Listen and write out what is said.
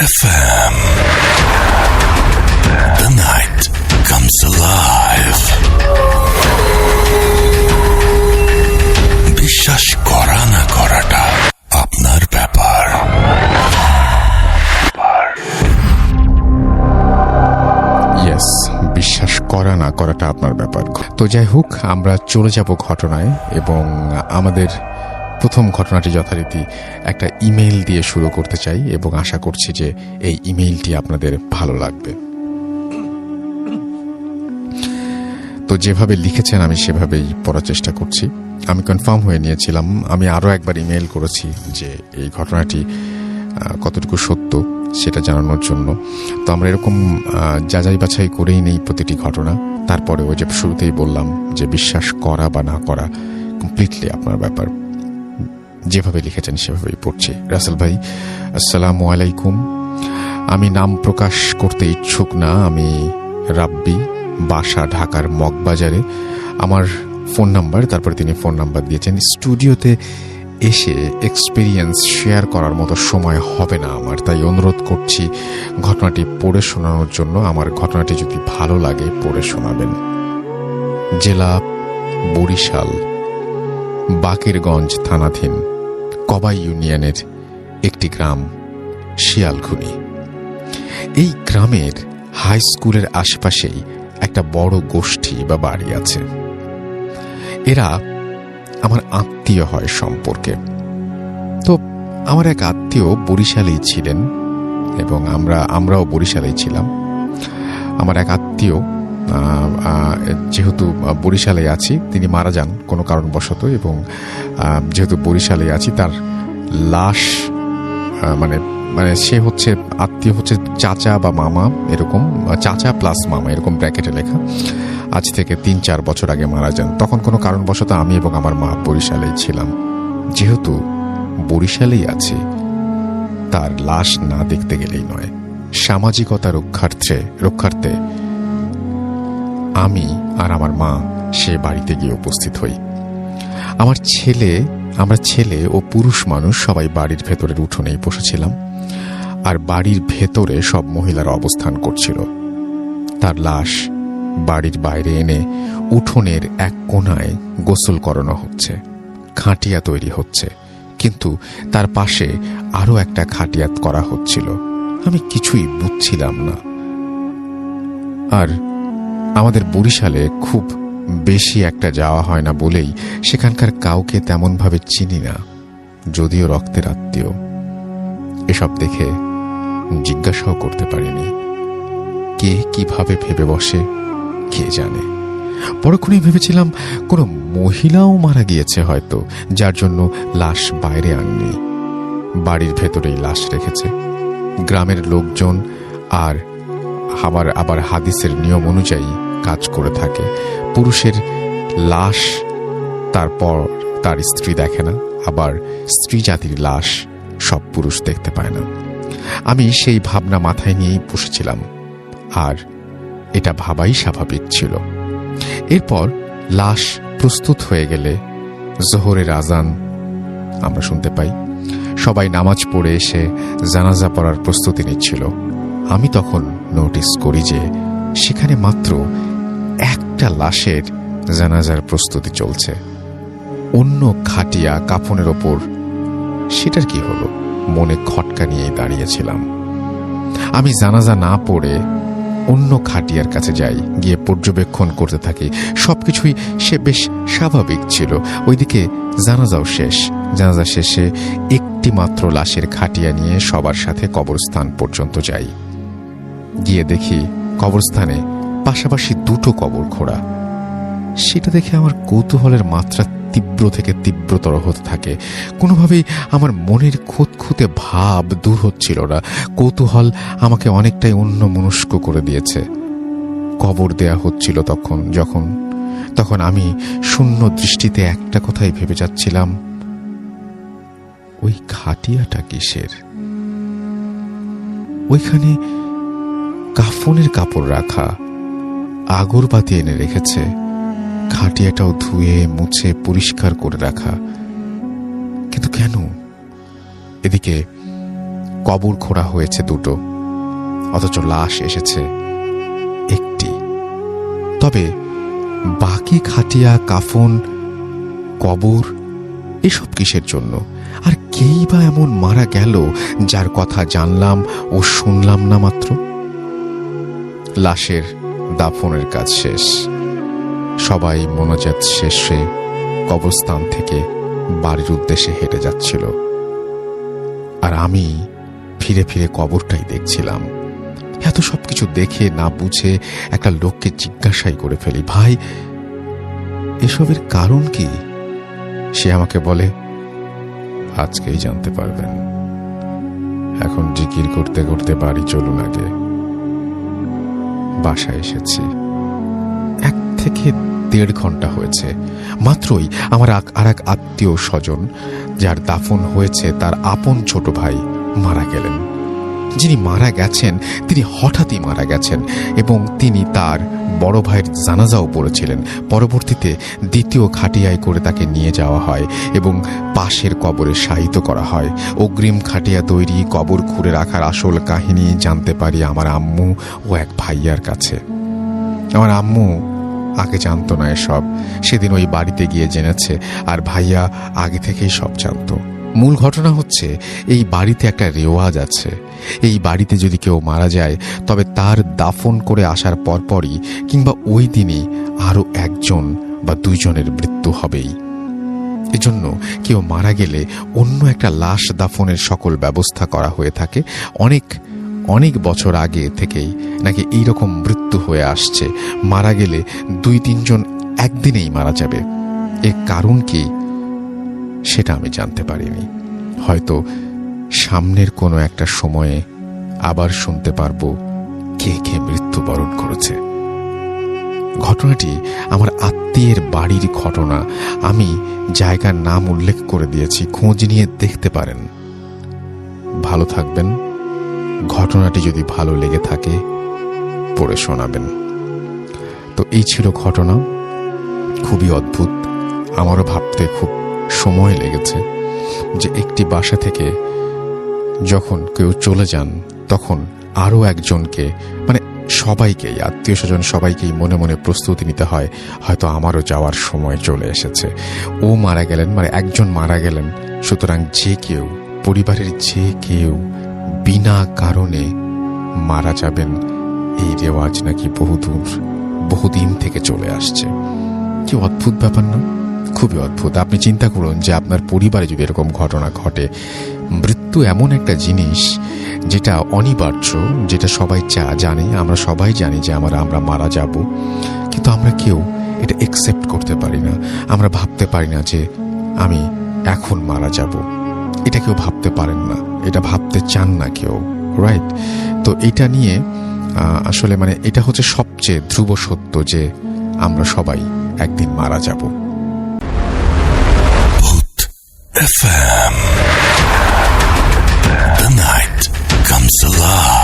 FM. The night comes alive. বিশ্বাস করা না করাটা আপনার ব্যাপার ইয়েস বিশ্বাস করা না করাটা আপনার ব্যাপার তো যাই হোক, আমরা চলে যাব ঘটনায় এবং আমাদের প্রথম ঘটনাটি যথারীতি একটা ইমেল দিয়ে শুরু করতে চাই এবং আশা করছি যে এই ইমেইলটি আপনাদের ভালো লাগবে। তো যেভাবে লিখেছেন আমি সেভাবেই পড়ার চেষ্টা করছি। আমি কনফার্ম হয়ে নিয়েছিলাম। আমি আরও একবার ইমেল করেছি যে এই ঘটনাটি কতটুকু সত্য সেটা জানানোর জন্য। তো আমরা এরকম যাচাই বাছাই করেই নেই প্রতিটি ঘটনা। তারপরে ওই যে শুরুতেই বললাম যে বিশ্বাস করা বা না করা কমপ্লিটলি আপনার ব্যাপার। যেভাবে লিখেছেন, সেভাবেই পড়ছি। রাসেল ভাই, আসসালামু আলাইকুম। আমি নাম প্রকাশ করতে ইচ্ছুক না, আমি রাব্বি, বাসা, ঢাকার মগবাজারে। আমার ফোন নাম্বার, তারপরে তিনি ফোন নাম্বার দিয়েছেন। স্টুডিওতে এসে এক্সপিরিয়েন্স শেয়ার করার মতো সময় হবে না আমার, তাই অনুরোধ করছি ঘটনাটি পড়ে শোনানোর জন্য। আমার ঘটনাটি যদি ভালো লাগে, পড়ে শোনাবেন। জেলা বরিশাল। বাকেরগঞ্জ থানাধীন কবাই ইউনিয়নের একটি গ্রাম, শিয়ালখুনি। এই গ্রামের হাই স্কুলের আশেপাশেই একটা বড় গোষ্ঠী বা বাড়ি আছে। এরা আমার আত্মীয় হয় সম্পর্কে। তো আমার এক আত্মীয় বরিশালেই ছিলেন এবং আমরা, আমরাও বরিশালেই ছিলাম। আমার এক আত্মীয় যেহেতু বরিশালে আছি, তিনি মারা যান কোনো কারণবশত এবং যেহেতু বরিশালে আছি, তার লাশ মানে মানে সে হচ্ছে আত্মীয় হচ্ছে চাচা বা মামা এরকম চাচা প্লাস মামা এরকম ব্র্যাকেটে লেখা। আজ থেকে তিন চার বছর আগে মারা যান। তখন কোনো কারণবশত আমি এবং আমার মা বরিশালেই ছিলাম। যেহেতু বরিশালেই আছি, তার লাশ না দেখতে গেলেই নয়। সামাজিকতা রক্ষার্থে রক্ষার্থে আমি আর আমার মা সে বাড়িতে গিয়ে উপস্থিত হই। আমার ছেলে, আমরা ছেলে ও পুরুষ মানুষ সবাই বাড়ির ভেতরের উঠোনেই বসেছিলাম আর বাড়ির ভেতরে সব মহিলারা অবস্থান করছিল। তার লাশ বাড়ির বাইরে এনে উঠোনের এক কোণায় গোসল করানো হচ্ছে, খাটিয়া তৈরি হচ্ছে। কিন্তু তার পাশে আরও একটা খাটিয়াত করা হচ্ছিল। আমি কিছুই বুঝছিলাম না। আর আমাদের বরিশালে খুব বেশি একটা যাওয়া হয় না বলেই সেখানকার কাউকে তেমনভাবে চিনি না, যদিও রক্তের আত্মীয়। এসব দেখে জিজ্ঞাসাও করতে পারিনি। কে কীভাবে ভেবে বসে, কে জানে। পরক্ষণেই ভেবেছিলাম কোনো মহিলাও মারা গিয়েছে হয়তো, যার জন্য লাশ বাইরে আননি। বাড়ির ভেতরেই লাশ রেখেছে। গ্রামের লোকজন আর আবার আবার হাদিসের নিয়ম অনুযায়ী কাজ করে থাকে। পুরুষের লাশ, তারপর তার স্ত্রী দেখে না, আবার স্ত্রী জাতির লাশ সব পুরুষ দেখতে পায় না। আমি সেই ভাবনা মাথায় নিয়েই বসেছিলাম, আর এটা ভাবাই স্বাভাবিক ছিল। এরপর লাশ প্রস্তুত হয়ে গেলে জোহরের আজান আমরা শুনতে পাই। সবাই নামাজ পড়ে এসে জানাজা পড়ার প্রস্তুতি নিচ্ছিল। আমি তখন নোটিস করি যে সেখানে মাত্র একটা লাশের জানাজার প্রস্তুতি চলছে। অন্য খাটিয়া কাফনের ওপর। সেটার কি হলো? মনে খটকা নিয়ে দাঁড়িয়েছিলাম। আমি জানাজা না পড়ে অন্য খাটিয়ার কাছে যাই, গিয়ে পর্যবেক্ষণ করতে থাকি। সব কিছুই সে বেশ স্বাভাবিক ছিল। ওইদিকে জানাজাও শেষ। জানাজা শেষে একটি মাত্র লাশের খাটিয়া নিয়ে সবার সাথে কবরস্থান পর্যন্ত যাই। গিয়ে দেখি কবরস্থানে পাশাপাশি দুটো কবর খোঁড়া সেটা দেখে আমার কৌতূহলের মাত্রা তীব্র থেকে তীব্রতর হতে থাকে। কোনোভাবেই আমার মনের খুঁতখুঁতে ভাব দূর হচ্ছিল না। কৌতূহল আমাকে অনেকটাই অন্য মনস্ক করে দিয়েছে। কবর দেয়া হচ্ছিল তখন, যখন, তখন আমি শূন্য দৃষ্টিতে একটা কথাই ভেবে যাচ্ছিলাম, ওই খাটিয়াটা কিসের? ওইখানে কাফনের কাপড় রাখা। আগরবাতি এনে রেখেছে। খাটিয়াটাও ধুয়ে, মুছে, পরিষ্কার করে রাখা। কিন্তু কেন? এদিকে কবর খোঁড়া হয়েছে দুটো, অথচ লাশ এসেছে একটি। তবে বাকি খাটিয়া, কাফন, কবর, এসব কিসের জন্য? আর কেই বা এমন মারা গেল, যার কথা জানলাম ও শুনলাম না মাত্র? লাশের দাফনের কাজ শেষ। সবাই মনোজাত শেষে কবরস্থান থেকে বাড়ির উদ্দেশ্যে হেঁটে যাচ্ছিল। আর আমি ফিরে ফিরে কবরটাই দেখছিলাম। এত সবকিছু দেখে না বুঝে একটা লোককে জিজ্ঞাসাই করে ফেলি, ভাই, এসবের কারণ কি? সে আমাকে বলে, আজকেই জানতে পারবেন। এখন জিকির করতে করতে বাড়ি চলুন আগে। বাসায় এসেছি। এক থেকে দেড় ঘণ্টা হয়েছে। মাত্রই আমার আর এক আত্মীয় স্বজন, যার দাফন হয়েছে তার আপন ছোট ভাই মারা গেলেন। যিনি মারা গেছেন, তিনি হঠাৎই মারা গেছেন এবং তিনি তার বড় ভাইয়ের জানাজাও পড়েছিলেন। পরবর্তীতে দ্বিতীয় খাটিয়ায় করে তাকে নিয়ে যাওয়া হয় এবং পাশের কবরে শায়িত করা হয়। অগ্রিম খাটিয়া তৈরি কবর খুঁড়ে রাখার আসল কাহিনী জানতে পারি আমার আম্মু ও এক ভাইয়ার কাছে। আমার আম্মু আগে জানতো না এসব। সেদিন ওই বাড়িতে গিয়ে জেনেছে, আর ভাইয়া আগে থেকেই সব জানতো। মূল ঘটনা হচ্ছে, এই বাড়িতে একটা রেওয়াজ আছে। এই বাড়িতে যদি কেউ মারা যায়, তবে তার দাফন করে আসার পরপরই কিংবা ওই দিনই আরও একজন বা দুইজনের মৃত্যু হবেই। এজন্য কেউ মারা গেলে অন্য একটা লাশ দাফনের সকল ব্যবস্থা করা হয়ে থাকে। অনেক অনেক বছর আগে থেকেই নাকি এইরকম মৃত্যু হয়ে আসছে। মারা গেলে দুই, তিনজন একদিনেই মারা যাবে। এর কারণ কি? সেটা আমি জানতে পারিনি। হয়তো সামনের কোনো একটা সময়ে আবার শুনতে পারব কে কে মৃত্যুবরণ করেছে। ঘটনাটি আমার আত্মীয়ের বাড়ির ঘটনা। আমি জায়গার নাম উল্লেখ করে দিয়েছি, খোঁজ নিয়ে দেখতে পারেন। ভালো থাকবেন। ঘটনাটি যদি ভালো লেগে থাকে, পড়ে শোনাবেন। তো এই ছিল ঘটনা। খুবই অদ্ভুত। আমারও ভাবতে খুব সময় লেগেছে যে একটি বাসা থেকে যখন কেউ চলে যান, তখন আরও একজনকে মানে সবাইকেই, আত্মীয় স্বজন সবাইকেই মনে মনে প্রস্তুতি নিতে হয়, হয়তো আমারও যাওয়ার সময় চলে এসেছে। ও মারা গেলেন মানে একজন মারা গেলেন, সুতরাং যে কেউ, পরিবারের যে কেউ বিনা কারণে মারা যাবেন, এই রেওয়াজ নাকি বহুদূর, বহুদিন থেকে চলে আসছে। কি অদ্ভুত ব্যাপার না? খুবই অদ্ভুত। আপনি চিন্তা করুন যে আপনার পরিবারে যদি এরকম ঘটনা ঘটে, মৃত্যু এমন একটা জিনিস যেটা অনিবার্য, যেটা সবাই চা, জানে, আমরা সবাই জানি যে আমরা আমরা মারা যাব, কিন্তু আমরা কেউ এটা একসেপ্ট করতে পারি না। আমরা ভাবতে পারি না যে আমি এখন মারা যাব। এটা কেউ ভাবতে পারেন না। এটা ভাবতে চান না কেউ রাইট তো এটা নিয়ে আসলে মানে এটা হচ্ছে সবচেয়ে ধ্রুব সত্য যে আমরা সবাই একদিন মারা যাব। FM. The night comes alive.